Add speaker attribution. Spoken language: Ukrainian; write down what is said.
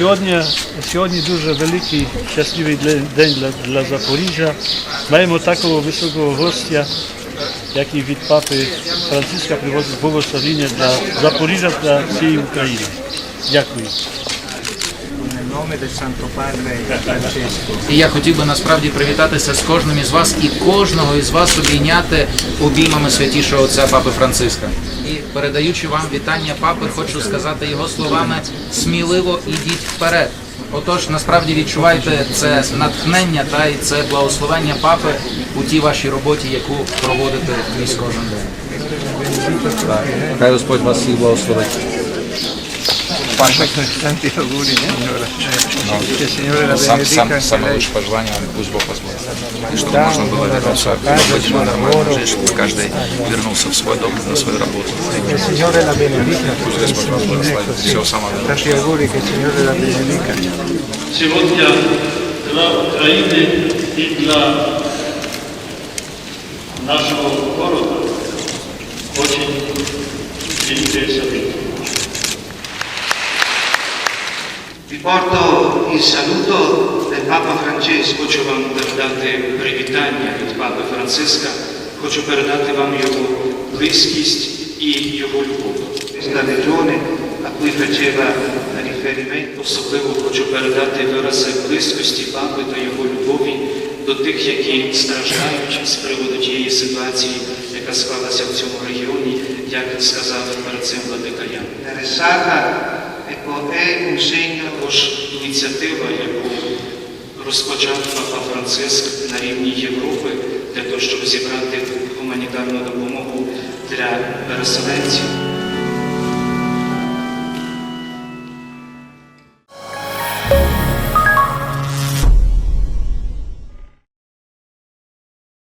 Speaker 1: Сьогодні, сьогодні дуже великий щасливий день для, для Запоріжжя. Маємо такого високого гостя, який від папи Франциска привозить благословення для Запоріжжя для всієї України. Дякую.
Speaker 2: І я хотів би насправді привітатися з кожним із вас і кожного із вас обійняти обіймами святішого отця Папи Франциска. І передаючи вам вітання папи, хочу сказати його словами сміливо ідіть вперед. Отож, насправді відчувайте це натхнення та і це благословення папи у тій вашій роботі, яку проводите крізь кожен день. Хай Господь вас всіх благословить.
Speaker 3: Tanti auguri, signora. Che il Signore la
Speaker 4: Сам,
Speaker 3: benedica
Speaker 4: сам,
Speaker 3: anche
Speaker 4: самое
Speaker 3: lei.
Speaker 4: лучшее пожелание, пусть Бог вас благословит. И чтобы
Speaker 3: Да,
Speaker 4: можно было
Speaker 3: да,
Speaker 4: вернуться
Speaker 3: да,
Speaker 4: к
Speaker 3: да,
Speaker 4: обыденной
Speaker 3: да,
Speaker 4: нормальной
Speaker 3: да,
Speaker 4: жизни, чтобы каждый вернулся в свой дом, на свою работу.
Speaker 3: Che il Signore la benedica.
Speaker 4: Пусть Господь вас благословит. Всего самого доброго.
Speaker 3: Tanti auguri, che il Signore la benedica.
Speaker 1: Сьогодні для України і для нашого города дуже велике событие.
Speaker 5: Porto il saluto del Papa Francesco.
Speaker 6: Хочу вам передати привітання від Папи Франциска. Хочу передати вам його близькість і його любов.
Speaker 5: questa regione a cui faceva riferimento.
Speaker 6: Особливо хочу передати вирази близькості папи та його любові до тих, які страждають з приводу тієї ситуації, яка склалася в цьому регіоні, як сказав перед цим владика Ян.
Speaker 5: Interessata ecco,
Speaker 6: тож ініціатива, яку розпочав Папа Франциск на рівні Європи для того, щоб зібрати гуманітарну допомогу для переселенців.